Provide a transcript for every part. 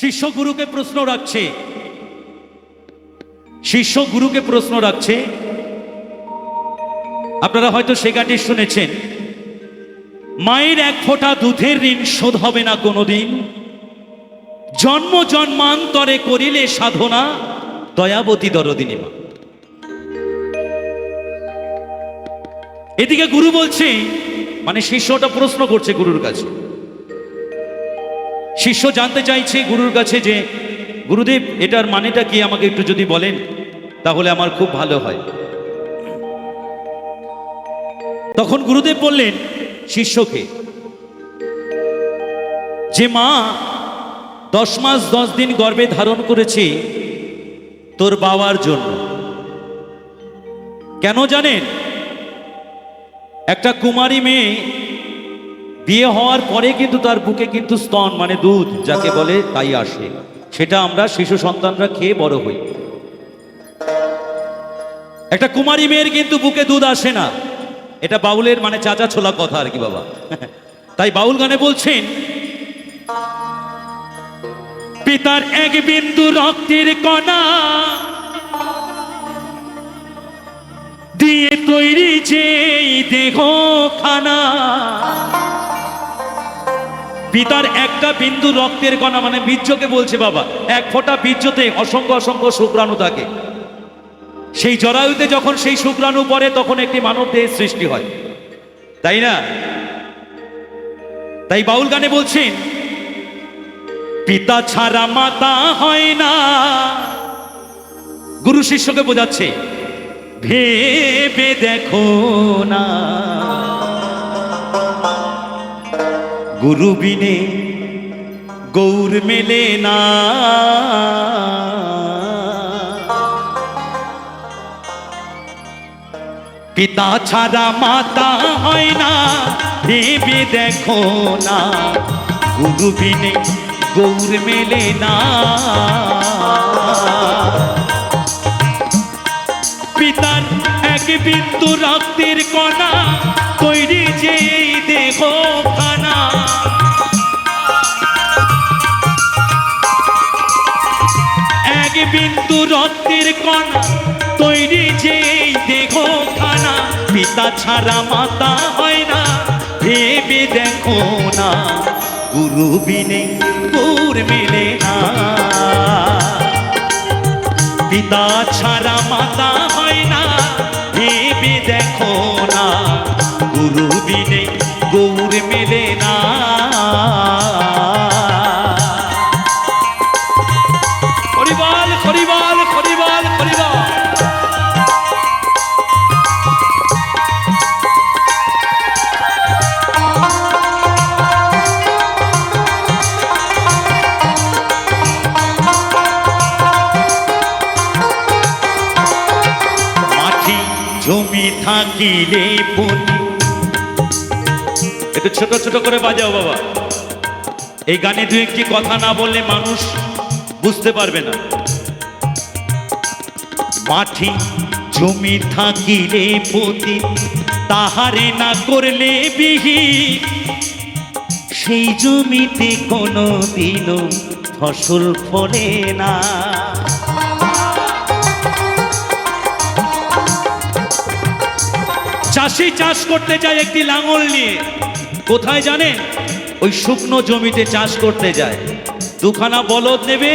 শিষ্য গুরুকে প্রশ্ন রাখছে। শিষ্য গুরুকে প্রশ্ন রাখছে। আপনারা হয়তো সে গানটি শুনেছেন। মায়ের এক ফোঁটা দুধের ঋণ শোধ হবে না কোনোদিন। জন্ম জন্মান্তরে করিলে সাধনা দয়াবতী দরদিনী মা এদিকে গুরু বলছে মানে শিষ্যটা প্রশ্ন করছে গুরুর কাছে। শিষ্য জানতে চাইছে গুরুর কাছে যে, গুরুদেব, এটার মানেটা কি আমাকে একটু যদি বলেন, তাহলে আমার খুব ভালো হয়। তখন গুরুদেব বললেন, শিষ্যকে, যে মা দশ মাস দশ দিন গর্ভে ধারণ করেছে তোর বাবার জন্য, কেন জানেন? একটা কুমারী মেয়ে বিয়ে হওয়ার পরে কিন্তু তার বুকে কিন্তু স্তন মানে দুধ যাকে বলে তাই আসে। সেটা আমরা শিশু সন্তানরা খেয়ে বড় হই। একটা কুমারী মেয়ের কিন্তু বুকে দুধ আসে না। এটা বাউলের মানে চাচা ছোলা কথা আর কি বাবা। তাই বাউল গানে বলছেন পিতার এক বিন্দু রক্তের কণা দিয়ে তৈরি যে দেহ খানা পিতার একটা বিন্দু রক্তের কণা মানে বীর্যকে বলছে বাবা, এক ফোঁটা বীর্যতে অসংখ্য অসংখ্য শুক্রাণু থাকে। সেই জরায়ুতে যখন সেই শুক্রাণু পড়ে, তখন একটি মানব দেহের সৃষ্টি হয়। তাই না? তাই বাউল গানে বলছেন, পিতা ছাড়া মাতা হয় না। গুরু শিষ্যকে বোঝাচ্ছে, ভেবে দেখো না। গুরু বিনে গৌর মেলে না। পিতা ছাড়া মাতা হয় না ভেবে দেখো না। গুরু বিনে গৌর মেলে না। পিতার এক বিন্দু রক্তের কণা তৈরি যে বিন্দু রক্তের কণা, তৈরি যে দেহ খানা পিতা ছাড়া মাতা হয় না, ভেবে দেখো না গুরু বিনে গুর মেলে না। পিতা ছাড়া মাতা হয় না, ভেবে দেখো না গুরু বিনে হরিবল জমি একটু ছোট ছোট করে বাজাও বাবা। এই গানে দু একটি কথা না বললে মানুষ বুঝতে পারবে না। মাটি জমি থাকিলে পতি তাহারে না করলে বিহি সেই জমিতে কোনো দিনও ফসল ফলে না। চাষি চাষ করতে যায় একটি লাঙল নিয়ে। কোথায় জানেন? ওই শুকনো জমিতে চাষ করতে যায়। দুখানা বলদ নেবে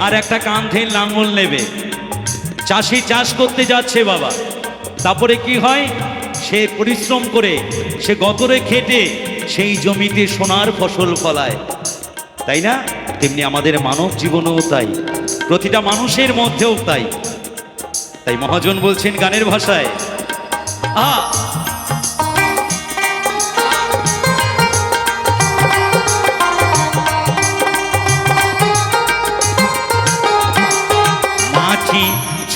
আর একটা কাঁধের লাঙল নেবে। চাষি চাষ করতে যাচ্ছে বাবা। তারপরে কি হয়? সে পরিশ্রম করে, সে গতরে খেটে সেই জমিতে সোনার ফসল ফলায়। তাই না? তেমনি আমাদের মানব জীবনেও তাই। প্রতিটা মানুষের মধ্যেও তাই। তাই মহাজন বলছেন গানের ভাষায়, আ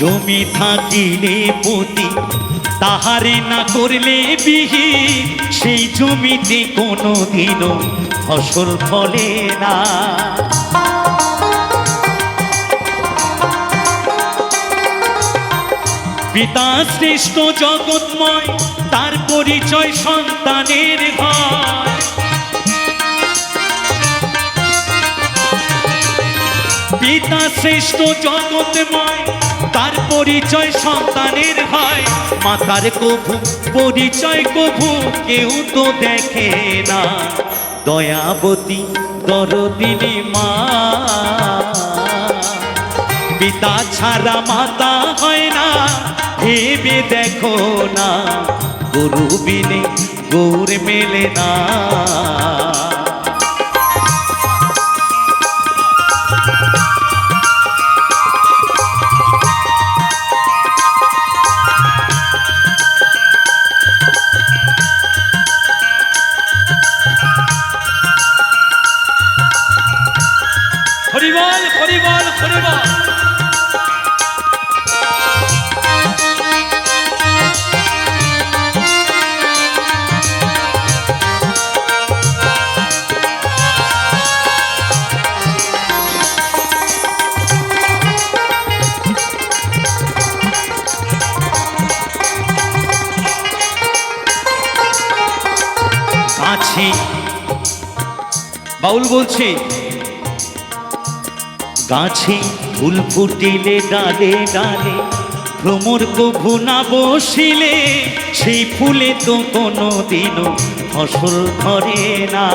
জমি থাকিলে পতি, তাহারে না করলে বিহি, সেই জমিতে কোনো দিনও ফসল ফলে না। পিতা শ্রেষ্ঠ জগৎময়, তার পরিচয় সন্তানের হয়। পিতা শ্রেষ্ঠ জগৎময় তার পরিচয় সন্তানের হয় মাতার কভু, পরিচয় কভু কেউ তো দেখে না। দয়াবতী দরদিনী মা। পিতা ছাড়া মাতা হয় না, ভেবে দেখো না। গরু বিনে গৌর মেলে না। বাউল বলছি। গাছে ফুল ফুটিলে ডালে ডালে, ভ্রমর কভু না বসিলে, সেই ফুলে তো কোনো দিনও ফসল ধরে না।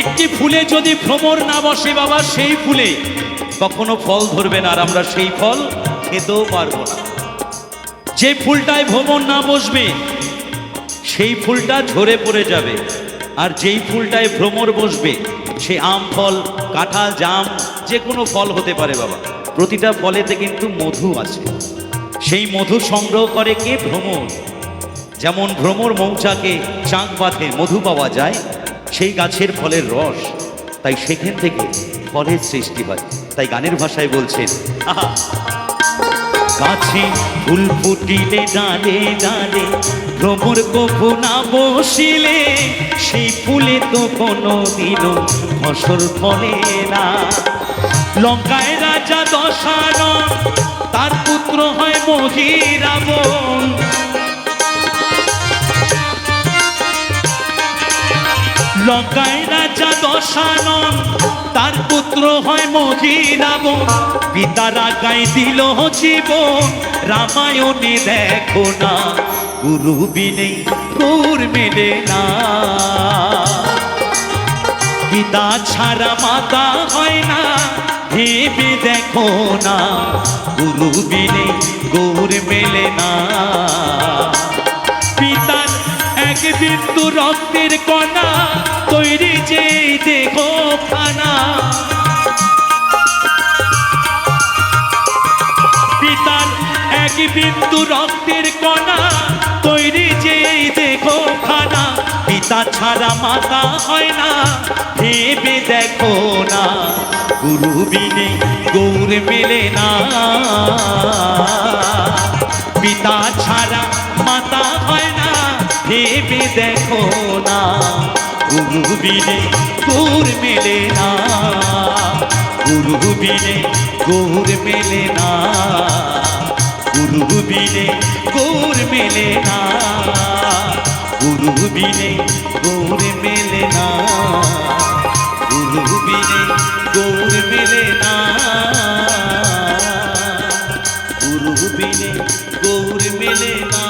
একটি ফুলে যদি ভ্রমর না বসে বাবা, সেই ফুলে কখনো ফল ধরবে না, আর আমরা সেই ফল খেতেও পারব না। যে ফুলটায় ভ্রমর না বসবে, সেই ফুলটা ঝরে পড়ে যাবে। আর যেই ফুলটায় ভ্রমর বসবে, সে আম ফল, কাঁঠাল, জাম, যে কোনো ফল হতে পারে বাবা। প্রতিটা ফলেতে কিন্তু মধু আছে। সেই মধু সংগ্রহ করে কে ভ্রমর? যেমন ভ্রমর মৌচাকে চাঁক পাতে মধু পাওয়া যায়, সেই গাছের ফলের রস। তাই সেখান থেকে ফলের সৃষ্টি হয়। তাই গানের ভাষায় বলছেন, আহা গাছে ফুল ফুটিলে ডালে ডালে, ভ্রমর কভু বসিলে, সেই ফুলে তো কোনো দিনও ফসল ফলে না। লঙ্কায় রাজা দশারণ তার পুত্র হয় মহিরাবণ লঙ্কায় রাজা দশানন, তার পুত্র হয় মহিরাবণ পিতারা গায়ে দিল জীবন, রামায়ণে দেখো না, গুরু বিনে মেলে না। পিতা ছাড়া মাতা হয় না, ভেবে দেখো না, গুরু বিনে গৌর মেলে না। রক্তের কণা তৈরি যে দেখো খানা। পিতার এক বিন্দু রক্তের কণা তৈরি যে দেখো খানা। পিতা ছাড়া মাতা হয় না, ভেবে দেখো না। গুরু বিনে গৌর মেলে না। পিতা ছাড়া মাতা হয় না ভেবে দেখো না গুরু বিনে গৌর মেলে না গুরু বিনে গৌর মেলে না গুরু বিনে গৌর মেলে না গুরু বিনে গৌর মেলে না গুরু বিনে গৌর মেলে না গুরু বিনে গৌর মেলে না।